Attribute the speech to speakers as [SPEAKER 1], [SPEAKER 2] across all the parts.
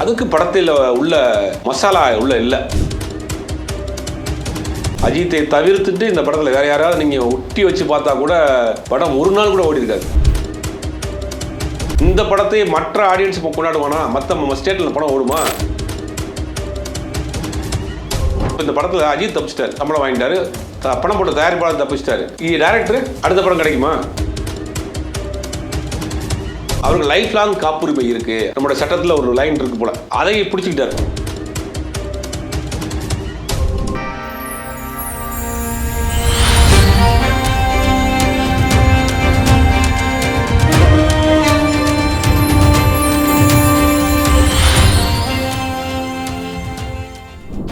[SPEAKER 1] அதுக்கு படத்தில் உள்ள மசாலா உள்ள இல்லை. அஜித்தை தவிர்த்துட்டு இந்த படத்தில் வேற யாராவது நீங்கள் ஒட்டி வச்சு பார்த்தா கூட படம் ஒரு நாள் கூட ஓடி இருக்காது இந்த படத்தை மற்ற ஆடியன்ஸ் இப்போ கொண்டாடுவானா? மற்ற ஸ்டேட்டில் படம் ஓடுமா? இந்த படத்தில் அஜித் தப்பிச்சிட்டார். சம்பளம் வாங்கிட்டாரு. படம் பணம் போட்ட தயாரிப்பாளர் தப்பிச்சிட்டாரு. இ டேரக்டர் அடுத்த படம் கிடைக்குமா? அவருக்கு லைஃப் லாங் காப்புரிமை இருக்கு. நம்மளோட சட்டத்தில் ஒரு லைன் இருக்கு போல. அதை பிடிச்சிக்கிட்டாரு.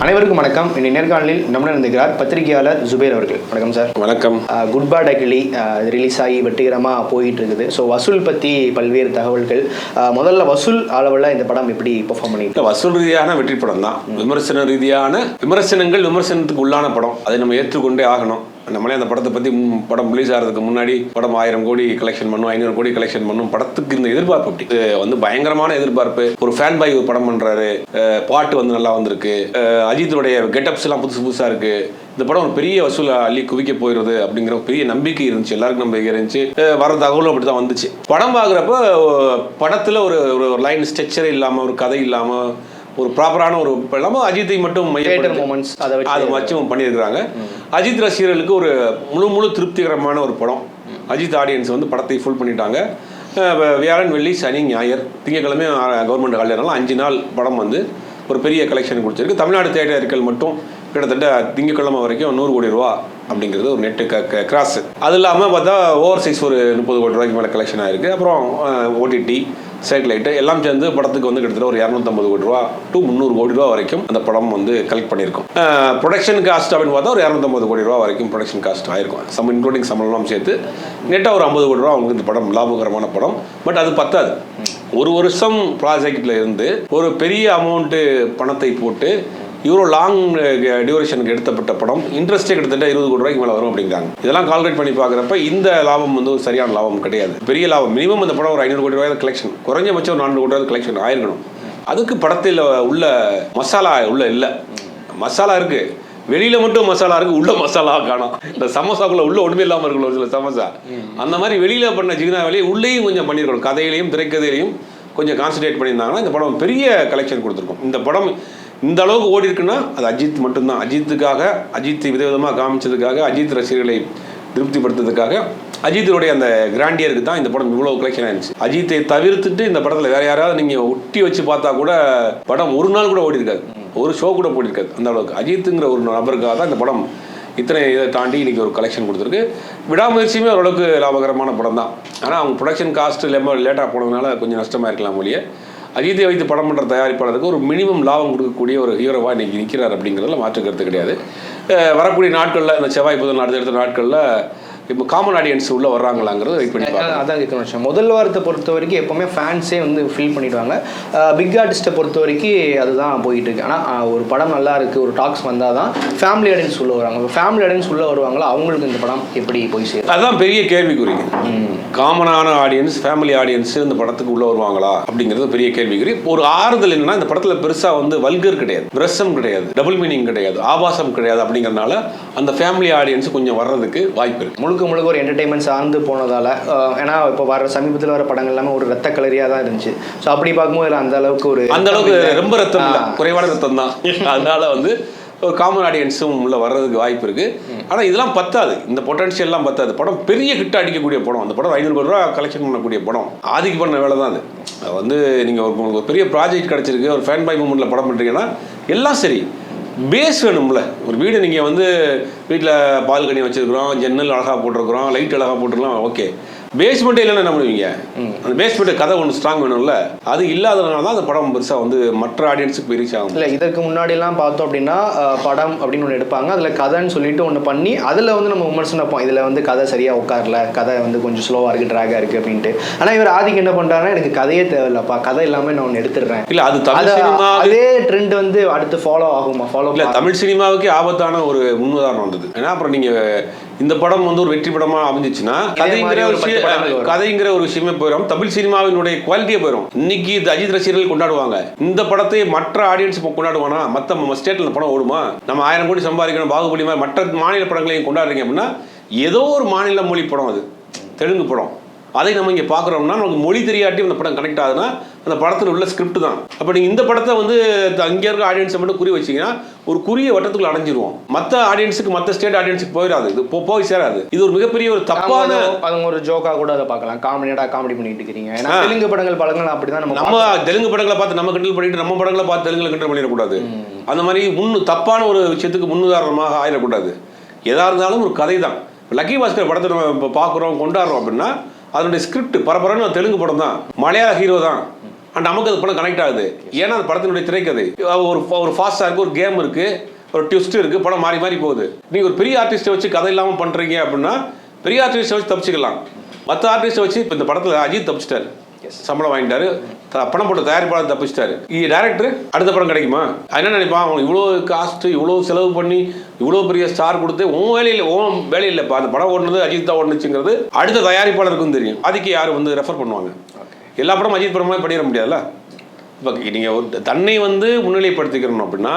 [SPEAKER 2] அனைவருக்கும் வணக்கம். இன்னைக்கு நேர்காணலில் நம்முடன் இருந்திருக்கிறார் பத்திரிகையாளர் ஜுபேர் அவர்கள். வணக்கம் சார்.
[SPEAKER 1] வணக்கம்.
[SPEAKER 2] குட் பேட் அகிலி ரிலீஸ் ஆகி வெற்றிகரமாக போயிட்டு இருக்குது ஸோ வசூல் பற்றி பல்வேறு தகவல்கள். முதல்ல வசூல் அளவில் இந்த படம் எப்படி பெர்ஃபார்ம் பண்ணிட்டு
[SPEAKER 1] வசூல் ரீதியான வெற்றி படம் தான் விமர்சன ரீதியான விமர்சனங்கள் விமர்சனத்துக்கு உள்ளான படம். அதை நம்ம ஏற்றுக்கொண்டே ஆகணும். நம்மளே அந்த படத்தை பற்றி படம் ரிலீஸ் ஆகிறதுக்கு முன்னாடி படம் ஆயிரம் கோடி கலெக்ஷன் பண்ணும் ஐநூறு கோடி கலெக்ஷன் பண்ணும். படத்துக்கு இந்த எதிர்பார்ப்பு அப்படி. இது வந்து பயங்கரமான எதிர்பார்ப்பு. ஒரு ஃபேன் பாய் ஒரு படம் பண்ணுறாரு பாட்டு வந்து நல்லா வந்திருக்கு. அஜித்துடைய கெட்டப்ஸ் எல்லாம் புதுசு புதுசாக இருக்கு. இந்த படம் ஒரு பெரிய வசூல் அள்ளி குவிக்க போயிடுது அப்படிங்கிற ஒரு பெரிய நம்பிக்கை இருந்துச்சு. எல்லாருக்கும் நம்பிக்கை இருந்துச்சு. வர தகவலும் அப்படி தான் வந்துச்சு. படம் பார்க்குறப்ப படத்தில் ஒரு ஒரு லைன் ஸ்ட்ரக்சரே இல்லாமல் ஒரு கதை இல்லாமல் ஒரு ப்ராப்பரான ஒரு இல்லாமல் அஜித்தை மட்டும்
[SPEAKER 2] மூமெண்ட்ஸ் அதை
[SPEAKER 1] அதை வச்சும் பண்ணியிருக்கிறாங்க. அஜித் ரசிகர்களுக்கு ஒரு முழு முழு திருப்திகரமான ஒரு படம். அஜித் ஆடியன்ஸ் வந்து படத்தை ஃபுல் பண்ணிட்டாங்க. வியாழன் வெள்ளி சனி ஞாயிறு திங்கக்கிழமை கவர்மெண்ட் ஹாலிடேனால அஞ்சு நாள் படம் வந்து ஒரு பெரிய கலெக்ஷன் கொடுத்துருக்கு. தமிழ்நாடு தேட்டர்கள் மட்டும் கிட்டத்தட்ட திங்கட்கிழமை வரைக்கும் நூறு கோடி ரூபா அப்படிங்கிறது ஒரு நெட்டு கிராஸ் அது இல்லாமல் பார்த்தா ஓவர் சைஸ் ஒரு முப்பது கோடி ரூபாய்க்கு மேலே கலெக்ஷன் ஆயிருக்கு. அப்புறம் ஓடிடி சேட்டலைட்டு எல்லாம் சேர்ந்து படத்துக்கு வந்து கிட்டத்தட்ட ஒரு இரநூத்தம்பது கோடி ரூபா டு முந்நூறு கோடி ரூபா வரைக்கும் அந்த படம் வந்து கலெக்ட் பண்ணியிருக்கும். ப்ரொடக்ஷன் காஸ்ட் அப்படின்னு பார்த்தா ஒரு இரநூத்தம்பது கோடி ரூபா வரைக்கும் ப்ரொடக்ஷன் காஸ்ட் ஆயிருக்கும். சம் இன்க்ளூடிங் சம்பளம்லாம் சேர்த்து நெட்டாக ஒரு ஐம்பது கோடி ரூபா அவங்களுக்கு இந்த படம் லாபகரமான படம். பட் அது பத்தாது. ஒரு வருஷம் ப்ராஜெக்டில் இருந்து ஒரு பெரிய அமௌண்ட்டு பணத்தை போட்டு இவ்வளோ லாங் டியூரேஷனுக்கு எடுத்தப்பட்ட படம். இன்ட்ரெஸ்டே கிட்டத்தட்ட இருபது கோடி ரூபாய்க்கு மேலே வரும் அப்படிங்கிறாங்க. இதெல்லாம் கால்குலேட் பண்ணி பார்க்குறப்ப இந்த லாபம் வந்து ஒரு சரியான லாபம் கிடையாது. பெரிய லாபம். மினிமம் இந்த படம் ஒரு ஐநூறு கோடி ரூபாய் கலெக்ஷன் குறைஞ்சபட்சம் ஒரு நானூறு கோடி ரூபாய் கலெக்ஷன் ஆயிருக்கணும். அதுக்கு படத்தில் உள்ள மசாலா உள்ள இல்லை. மசாலா இருக்கு. வெளியில மட்டும் மசாலா இருக்கு உள்ள மசாலா காணோம். இந்த சமோசாக்குள்ள உள்ள ஒண்ணுமே இல்லாம இருக்கணும் ஒரு சில சமோசா. அந்த மாதிரி வெளியில பண்ண ஜிகினா வேலையை உள்ளேயும் கொஞ்சம் பண்ணியிருக்கணும். கதையிலையும் திரைக்கதையிலையும் கொஞ்சம் கான்சன்ட்ரேட் பண்ணியிருந்தாங்கன்னா இந்த படம் பெரிய கலெக்ஷன் கொடுத்துருக்கும். இந்த படம் இந்த அளவுக்கு ஓடி இருக்குன்னா அது அஜித் மட்டும்தான். அஜித்துக்காக அஜித் விதவிதமாக காமிச்சதுக்காக அஜித் ரசிகர்களை திருப்திப்படுத்துறதுக்காக அஜித்தினுடைய அந்த கிராண்டியருக்கு தான் இந்த படம் இவ்வளோ கலெக்ஷன் ஆயிருச்சு அஜித்தை தவிர்த்துட்டு இந்த படத்தில் வேற யாராவது நீங்கள் ஒட்டி வச்சு பார்த்தா கூட படம் ஒரு நாள் கூட ஓடி இருக்காது. ஒரு ஷோ கூட போட்டிருக்காது அந்த அளவுக்கு. அஜித்துங்கிற ஒரு நபருக்காக தான் இந்த படம் இத்தனை இதை தாண்டி இன்னைக்கு ஒரு கலெக்ஷன் கொடுத்துருக்கு. விடாமுயற்சியுமே ஓரளவுக்கு லாபகரமான படம் தான். ஆனால் அவங்க ப்ரொடக்ஷன் காஸ்ட் இல்லாமல் லேட்டாக போனதுனால கொஞ்சம் நஷ்டமாக இருக்கலாம் ஒழிய. அஜித்தை வைத்து படம் பண்ணுற தயாரிப்பாளருக்கு ஒரு மினிமம் லாபம் கொடுக்கக்கூடிய ஒரு ஹீரோவாக இன்னைக்கு நிற்கிறார் அப்படிங்கிறதுல மாற்று கருத்து கிடையாது. வரக்கூடிய நாட்களில் இந்த செவ்வாய் புதன் அடுத்தடுத்த நாட்களில் இப்போ காமன் ஆடியன்ஸ் உள்ள வர்றாங்களாங்கிறத வெயிட் பண்ணி
[SPEAKER 2] அதான் கேட்கணும் விஷயம் முதல் வாரத்தை பொறுத்த வரைக்கும் எப்போவுமே ஃபேன்ஸே வந்து ஃபீல் பண்ணிடுவாங்க. பிக் ஆர்டிஸ்ட்டை பொறுத்த வரைக்கும் அதுதான் போயிட்டு இருக்கு. ஆனால் ஒரு படம் நல்லா இருக்கு ஒரு டாக்ஸ் வந்தால் தான் ஃபேமிலி ஆடியன்ஸ் உள்ள வருவாங்க ஃபேமிலி ஆடியன்ஸ் உள்ள வருவாங்களோ? அவங்களுக்கு இந்த படம் எப்படி போய் சேரும்?
[SPEAKER 1] அதுதான் பெரிய கேள்விக்குறி. காமனான ஆடியன்ஸ் ஃபேமிலி ஆடியன்ஸ் இந்த படத்துக்கு உள்ள வருவாங்களா? அப்படிங்கிறது பெரிய கேள்விக்குறி. ஒரு ஆறுதல் என்னன்னா இந்த படத்துல பெருசா வந்து வல்கர் கிடையாது. பிரசம் கிடையாது. டபுள் மீனிங் கிடையாது. ஆபாசம் கிடையாது அப்படிங்கறதுனால அந்த ஃபேமிலி ஆடியன்ஸ் கொஞ்சம் வர்றதுக்கு வாய்ப்பு இருக்கு.
[SPEAKER 2] முழுக்க முழுக்க ஒரு என்டர்டைன்மெண்ட் சார்ந்து போனதால ஏன்னா இப்போ வர சமீபத்தில் வர படங்கள் எல்லாமே ஒரு ரத்த கலரியாக தான் இருந்துச்சு. ஸோ அப்படி பார்க்கும்போது அந்த அளவுக்கு ஒரு
[SPEAKER 1] அந்த அளவுக்கு ரொம்ப ரத்தம். குறைவான ரத்தம் தான். அதனால வந்து ஒரு காமன் ஆடியன்ஸும் உள்ள வர்றதுக்கு வாய்ப்பு இருக்கு. ஆனா இதெல்லாம் பத்தாது. இந்த பொட்டன்ஷியல்லாம் பத்தாது. படம் பெரிய ஹிட் அடிக்கக்கூடிய படம். அந்த படம் ஐநூறு கோடி ரூபா கலெக்ஷன் பண்ணக்கூடிய படம். ஆதிக்கு பண்ண வேலை தான் அது. வந்து நீங்க ஒரு உங்களுக்கு ஒரு பெரிய ப்ராஜெக்ட் கிடைச்சிருக்கு. ஒரு ஃபேன் பை மூமெண்ட்ல படம் பண்றீங்கன்னா எல்லாம் சரி. பேஸ் வேணும்ல. ஒரு வீடு நீங்கள் வந்து வீட்டில் பால்கனி வச்சுருக்குறோம் ஜன்னல் அழகாக போட்டிருக்குறோம் லைட் அழகாக போட்டிருக்கலாம் ஓகே பேஸ்மெண்ட்டே இல்லைன்னா என்ன பண்ணுவீங்க? அந்த பேஸ்மெண்ட் கதை ஒன்று ஸ்ட்ராங் வேணும்ல அது இல்லாததுனால தான் அந்த படம் பெருசாக வந்து மற்ற ஆடியன்ஸுக்கு போய் ரீச் ஆகும்.
[SPEAKER 2] இல்லை இதற்கு முன்னாடிலாம் பார்த்தோம் அப்படின்னா படம் அப்படின்னு ஒன்று எடுப்பாங்க. அதில் கதைன்னு சொல்லிட்டு ஒன்று பண்ணி அதில் வந்து நம்ம விமர்சனம் வைப்போம். இதில் வந்து கதை சரியாக உட்காரல கதை வந்து கொஞ்சம் ஸ்லோவாக இருக்குது ட்ராகாக இருக்குது அப்படின்ட்டு. ஆனால் இவர் ஆதிக்கு என்ன பண்ணுறாருன்னா எனக்கு கதையே தேவையில்லப்பா. கதை இல்லாமல் நான் ஒன்று எடுத்துடுறேன்.
[SPEAKER 1] இல்லை அது தமிழ் சினிமா
[SPEAKER 2] அதே ட்ரெண்ட் வந்து அடுத்து ஃபாலோ ஆகுமா? ஃபாலோ
[SPEAKER 1] இல்லை தமிழ் சினிமாவுக்கே ஆபத்தான ஒரு முன்னுதாரணம் வந்தது. ஏன்னா அப்புறம் நீங்கள் இந்த படம் வந்து ஒரு வெற்றி படமா அமைஞ்சிச்சுன்னா கதைங்கிற
[SPEAKER 2] ஒரு
[SPEAKER 1] விஷயம். கதைங்கிற ஒரு விஷயமே போயிடும் தமிழ் சினிமாவினுடைய குவாலிட்டியே போயிடும் இன்னைக்கு இது அஜித் ரசிகர்கள் கொண்டாடுவாங்க. இந்த படத்தை மற்ற ஆடியன்ஸ் கொண்டாடுவானா? மற்ற ஸ்டேட்ல படம் ஓடுமா? நம்ம ஆயிரம் கோடி சம்பாதிக்கணும் பாகுபலி மாதிரி மற்ற மாநில படங்களையும் கொண்டாடுறீங்க அப்படின்னா ஏதோ ஒரு மாநில மொழி படம் அது. தெலுங்கு படம். அதை நம்ம இங்கே பார்க்குறோம்னா நமக்கு மொழி தெரியாட்டி அந்த படம் கனெக்ட் ஆகுதுன்னா அந்த படத்தில் உள்ள ஸ்கிரிப்ட் தான். அப்போ நீங்கள் இந்த படத்தை வந்து அங்கே இருக்க ஆடியன்ஸை மட்டும் குறி வச்சீங்கன்னா ஒரு குறுகிய வட்டத்துக்குள்ள அடைஞ்சிருவோம். மற்ற ஆடியன்ஸுக்கு மற்ற ஸ்டேட் ஆடியன்ஸுக்கு போயிடாது. இது போய் சேராது. இது ஒரு மிகப்பெரிய ஒரு தப்பான
[SPEAKER 2] அவங்க ஒரு ஜோக்கா கூட அதை பார்க்கலாம். காமெடியடா காமெடி பண்ணிட்டு இருக்கிறீங்க. ஏன்னா தெலுங்கு படங்கள் படங்கள் அப்படிதான் நம்ம
[SPEAKER 1] நம்ம தெலுங்கு படங்களை பார்த்து நம்ம கண்ட்ரோல் பண்ணிட்டு நம்ம படங்களை பார்த்து தெலுங்குல கண்ட்ரோல் பண்ணிடக்கூடாது. அந்த மாதிரி முன்னு தப்பான ஒரு விஷயத்துக்கு முன்னுதாரணமாக ஆயிடக்கூடாது. எதா இருந்தாலும் ஒரு கதை தான் லக்கி பாஸ்கர் படத்தை நம்ம இப்போ பார்க்குறோம் கொண்டாடுறோம் அப்படின்னா அதனுடைய ஸ்கிரிப்ட் பரபரன்னு தெலுங்கு படம் தான். மலையாள ஹீரோ தான். அண்ட் நமக்கு அது படம் கனெக்ட் ஆகுது. ஏன்னா அந்த படத்தினுடைய திரைக்கதை. ஒரு ஒரு ஃபாஸ்டாக இருக்குது ஒரு கேம் இருக்குது ஒரு ட்விஸ்ட் இருக்குது படம் மாறி மாறி போகுது. நீங்கள் ஒரு பெரிய ஆர்டிஸ்ட்டை வச்சு கதை இல்லாமல் பண்ணுறீங்க அப்படின்னா பெரிய ஆர்டிஸ்ட்டை வச்சு தப்பிச்சுக்கலாம். மற்ற ஆர்டிஸ்ட்டை வச்சு இப்போ இந்த படத்தில் அஜித் தப்பிச்சிட்டாரு. சம்பளம் வாங்கிட்டாரு. பணம் போட்ட தயாரிப்பாளர் தப்பிச்சிட்டாரு. இ டேரக்டர் அடுத்த படம் கிடைக்குமா? என்ன நினைப்பான்? அவன் இவ்வளோ காஸ்ட் இவ்வளோ செலவு பண்ணி இவ்வளோ பெரிய ஸ்டார் கொடுத்து உன் வேலையில் உன் வேலை இல்லைப்பா அந்த படம் ஓடுனது அஜித் தான் ஓடுனுச்சுங்கிறது அடுத்த தயாரிப்பாளருக்கும் தெரியும். அதுக்கு யார் வந்து ரெஃபர் பண்ணுவாங்க? எல்லா படமும் அஜித் படமாக பண்ணிட முடியாதுல்ல? இப்போ நீங்கள் ஒரு தன்னை வந்து முன்னிலைப்படுத்திக்கணும் அப்படின்னா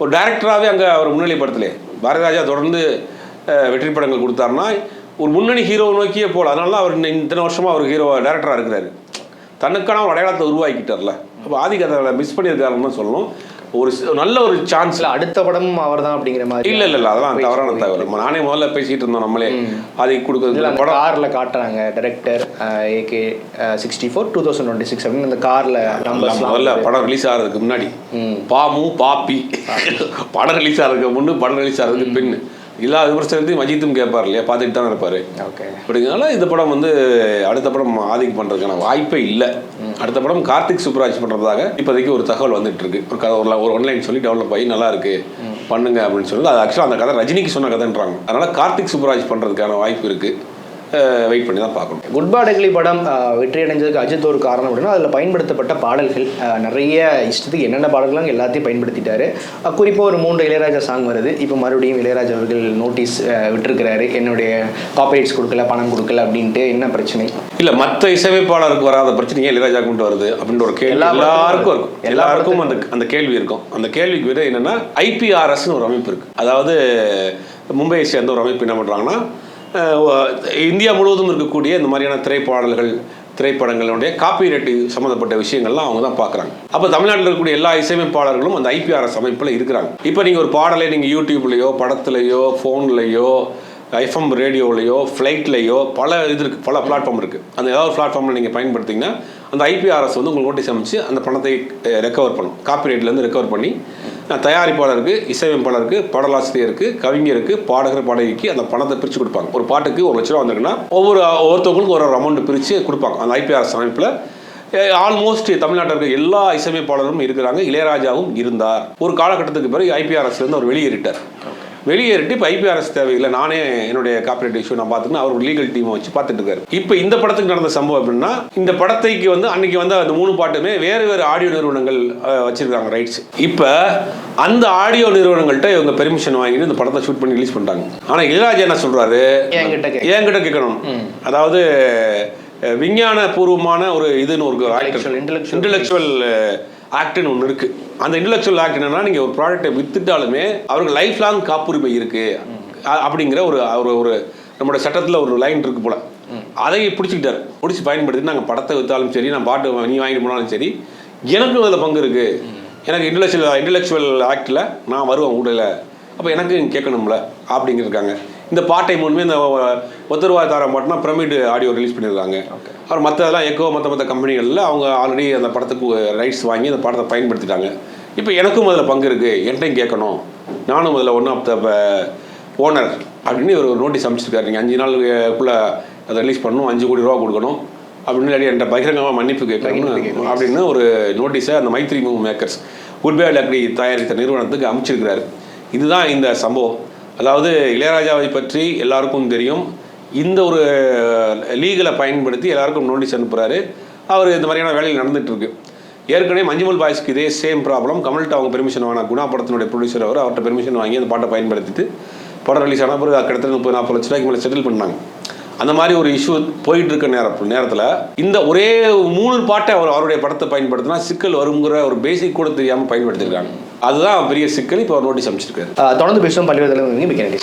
[SPEAKER 1] ஒரு டேரக்டராகவே அங்கே அவர் முன்னிலைப்படுத்தலே. பாரதிராஜா தொடர்ந்து வெற்றி படங்கள் கொடுத்தாருன்னா ஒரு முன்னணி ஹீரோ நோக்கியே போகல அதனால தான் அவர் இத்தனை வருஷமாக அவர் ஹீரோ டேரக்டராக இருக்கிறாரு. தனக்கான ஒரு அடையாளத்தை உருவாக்கிட்டார்ல. அப்போ ஆதிக்கு அதை மிஸ் பண்ணியிருக்காருன்னு தான் சொல்லணும். ஒரு நல்ல ஒரு சான்ஸ்
[SPEAKER 2] இல்ல அடுத்த படமும் அவர் தான் அப்படிங்கிற மாதிரி.
[SPEAKER 1] இல்ல இல்ல இல்ல அதெல்லாம் தவறான தகவல். நானே முதல்ல பேசிட்டு இருந்தோம் நம்மளே. ஆதிக்கு கொடுக்குறது படம்.
[SPEAKER 2] கார்ல காட்டுறாங்க director AK sixty four two thousand twenty six அப்படின்னு அந்த கார்ல
[SPEAKER 1] முதல்ல படம் ரிலீஸ் ஆகிறதுக்கு முன்னாடி. பாமு பாப்பி. படம் ரிலீஸ் ஆகிறதுக்கு முன்னு படம் ரிலீஸ் ஆகிறதுக்கு பின் எல்லா விமர்சனத்தையும் அஜித்தும் கேட்பார் இல்லையா? பார்த்துட்டு தான் இருப்பாரு.
[SPEAKER 2] ஓகே.
[SPEAKER 1] அப்படிங்கிறனால இந்த படம் வந்து அடுத்த படம் ஆதிக்கு பண்றதுக்கான வாய்ப்பே இல்லை. அடுத்த படம் கார்த்திக் சுப்ராஜ் பண்றதாக இப்போதைக்கு ஒரு தகவல் வந்துட்டு இருக்கு ஒரு கதை ஒரு ஒரு ஒன்லைன் சொல்லி டெவலப் ஆகி நல்லா இருக்கு. பண்ணுங்க அப்படின்னு சொல்லி அது ஆக்சுவலாக அந்த கதை ரஜினிக்கு சொன்ன கதைன்றாங்க. அதனால கார்த்திக் சுப்ராஜ் பண்றதுக்கான வாய்ப்பு இருக்கு. வெயிட் பண்ணி தான் பார்க்கணும்.
[SPEAKER 2] குட் பாடகிளி படம் வெற்றி அடைஞ்சதுக்கு அஜித் ஒரு காரணம் அப்படின்னா அதில் பயன்படுத்தப்பட்ட பாடல்கள் நிறைய இஷ்டத்துக்கு என்னென்ன பாடல்களும் எல்லாத்தையும் பயன்படுத்திட்டாரு. அஹ், குறிப்பா ஒரு மூன்று இளையராஜா சாங் வருது. இப்போ மறுபடியும் இளையராஜா அவர்கள் நோட்டீஸ் விட்டுருக்கிறாரு. என்னுடைய காப்பரேட்ஸ் கொடுக்கல பணம் கொடுக்கல அப்படின்ட்டு என்ன பிரச்சனை?
[SPEAKER 1] இல்ல மற்ற இசையமைப்பாளருக்கு வராத பிரச்சனை ஏன் இளையராஜா கொண்டு வருது அப்படின்ற ஒரு கேள்வி
[SPEAKER 2] எல்லா
[SPEAKER 1] எல்லாருக்கும் இருக்கும்.
[SPEAKER 2] எல்லா
[SPEAKER 1] எல்லாருக்கும் அந்த அந்த கேள்வி இருக்கும். அந்த கேள்விக்கு விட என்னன்னா ஐபிஆர்எஸ்னு ஒரு அமைப்பு இருக்கு. அதாவது மும்பையை சேர்ந்த ஒரு அமைப்பு என்ன பண்றாங்கன்னா அஹ், இந்தியா முழுவதும் இருக்கக்கூடிய இந்த மாதிரியான திரைப்பாடல்கள் திரைப்படங்களுடைய காப்பிரைட் சம்மந்தப்பட்ட விஷயங்கள்லாம் அவங்க தான் பார்க்குறாங்க. அப்போ தமிழ்நாட்டில் இருக்கக்கூடிய எல்லா இசையமைப்பாளர்களும் அந்த ஐபிஆர்எஸ் அமைப்பில் இருக்கிறாங்க. இப்போ நீங்கள் ஒரு பாடலை நீங்கள் யூடியூப்லேயோ படத்துலையோ ஃபோன்லேயோ எஃப்எம் ரேடியோலையோ ஃப்ளைட்லையோ பல இது இருக்குது பல பிளாட்ஃபார்ம் இருக்குது அந்த ஏதாவது ஒரு பிளாட்ஃபார்மில் நீங்கள் பயன்படுத்திங்கன்னா அந்த ஐபிஆர்எஸ் வந்து உங்களுக்கு நோட்டீஸ் அமைச்சு அந்த பணத்தை ரெக்கவர் பண்ணும் காப்பிரைட்லேருந்து ரெக்கவர் பண்ணி தயாரிப்பாளருக்கு இசையமைப்பாளருக்கு பாடலாசிரியருக்கு கவிஞருக்கு பாடகர் பாடகிக்கு அந்த பணத்தை பிரித்து கொடுப்பாங்க. ஒரு பாட்டுக்கு ஒரு லட்ச ரூபா வந்திருக்குன்னா ஒவ்வொரு ஒவ்வொருத்தவங்களுக்கும் ஒரு ஒரு அமௌண்ட் பிரித்து கொடுப்பாங்க. அந்த ஐபிஆர்எஸ் அமைப்பில் ஆல்மோஸ்ட் தமிழ்நாட்டில் இருக்க எல்லா இசையமைப்பாளரும் இருக்கிறாங்க. இளையராஜாவும் இருந்தார். ஒரு காலகட்டத்துக்கு பிறகு ஐபிஆர்எஸ்லேருந்து அவர் வெளியேறிட்டார். வெளியேறிட்டு இப்போ ஐபிஆர்எஸ் தேவையில்லை. நானே என்னுடைய காப்பரேட் இஷ்யூ நான் பார்த்துக்கணும். அவர் லீகல் டீமை வச்சு பார்த்துட்டு இருக்காரு. இப்போ இந்த படத்துக்கு நடந்த சம்பவம் எப்படின்னா இந்த படத்தைக்கு வந்து அன்னைக்கு வந்து அந்த மூணு பாட்டுமே வேறு வேறு ஆடியோ நிறுவனங்கள் வச்சிருக்காங்க ரைட்ஸ் இப்போ அந்த ஆடியோ நிறுவனங்கள்ட்ட இவங்க பெர்மிஷன் வாங்கிட்டு இந்த படத்தை ஷூட் பண்ணி ரிலீஸ் பண்ணிட்டாங்க. ஆனால் இளையராஜா என்ன சொல்றாரு?
[SPEAKER 2] என்கிட்ட கேட்க
[SPEAKER 1] என்கிட்ட கேட்கணும். அதாவது விஞ்ஞான பூர்வமான ஒரு இதுன்னு ஒரு
[SPEAKER 2] intellectual.
[SPEAKER 1] இன்டெலெக்சுவல் ஆக்ட்னு ஒன்று இருக்கு. அந்த இன்டெலெக்சுவல் ஆக்ட் என்னன்னா நீங்க ஒரு ப்ராடக்ட்டை வித்துட்டாலுமே அவருக்கு லைஃப் லாங் காப்புரிமை இருக்கு. அ- அப்படிங்கிற ஒரு ஒரு ஒரு நம்மளோட சட்டத்தில் ஒரு லைன் இருக்கு போல. அதை பிடிச்சிக்கிட்டாரு. பிடிச்சி பயன்படுத்தி நாங்கள் படத்தை வித்தாலும் சரி நான் பாட்டு நீ வாங்கிட்டு போனாலும் சரி எனக்கும் அதில் பங்கு இருக்கு. எனக்கு இன்டெலெக்சுவல் இன்டெலெக்சுவல் ஆக்டில் நான் வருவேன் ஊடல அப்போ எனக்கு கேட்கணும்ல அப்படிங்கிறதுக்காங்க. இந்த பாட்டை முன்மே இந்த ஒத்தருவாய் தாரம் பாட்டுனா பிரமிட் ஆடியோ ரிலீஸ் பண்ணியிருக்காங்க. அப்புறம் மற்றதெல்லாம் எக்கோ மற்ற மற்ற கம்பெனிகளில் அவங்க ஆல்ரெடி அந்த படத்துக்கு ரைட்ஸ் வாங்கி அந்த படத்தை பயன்படுத்திட்டாங்க. இப்போ எனக்கும் அதில் பங்கு இருக்குது என்கிட்டையும் கேட்கணும். நானும் அதில் ஒன் ஆஃப் த ஓனர் அப்படின்னு ஒரு நோட்டீஸ் அமைச்சிருக்காரு நீங்கள் அஞ்சு நாளுக்குள்ளே அதை ரிலீஸ் பண்ணணும். அஞ்சு கோடி ரூபா கொடுக்கணும். அப்படின்னு இல்லாட்டி என்கிட்ட பகிரங்கமாக மன்னிப்பு கேட்கணும். அப்படின்னு ஒரு நோட்டீஸை அந்த Mythri movie makers good bad லக்டி தயாரித்த நிறுவனத்துக்கு அமைச்சிருக்கிறாரு இதுதான் இந்த சம்பவம். அதாவது இளையராஜாவை பற்றி எல்லாருக்கும் தெரியும். இந்த ஒரு லீகலை பயன்படுத்தி எல்லாருக்கும் நோட்டீஸ் அனுப்புகிறாரு அவர் இந்த மாதிரியான வேலைகள் நடந்துகிட்ருக்கு ஏற்கனவே மஞ்சுமல் பாய்ஸ்க்கு இதே சேம் ப்ராப்ளம் கமல்கிட்ட அவங்க பெர்மிஷன் வாங்கினா குணா படத்தினுடைய ப்ரொடியூசர் அவர். அவர்கிட்ட பெர்மிஷன் வாங்கி அந்த பாட்டை பயன்படுத்திட்டு படம் ரிலீஸ் ஆன பிறகு கிட்டத்தட்ட முப்பது நாற்பது லட்ச ரூபாய்க்கு மேலே செட்டில் பண்ணாங்க அந்த மாதிரி ஒரு இஷ்யூ போயிட்டு இருக்க நேர நேரத்தில். இந்த ஒரே மூணு பாட்டை அவர் அவருடைய படத்தை பயன்படுத்தினா சிக்கல் வருங்கிற ஒரு பேசிக் கூட தெரியாமல் பயன்படுத்தியிருக்காங்க. அதுதான் பெரிய சிக்கல் இப்போ அவர் நோட்டீஸ் அமைச்சிருக்காரு
[SPEAKER 2] தொடர்ந்து பேசுவோம் பல்வேறு தலைவர்கள் மிக்க நன்றி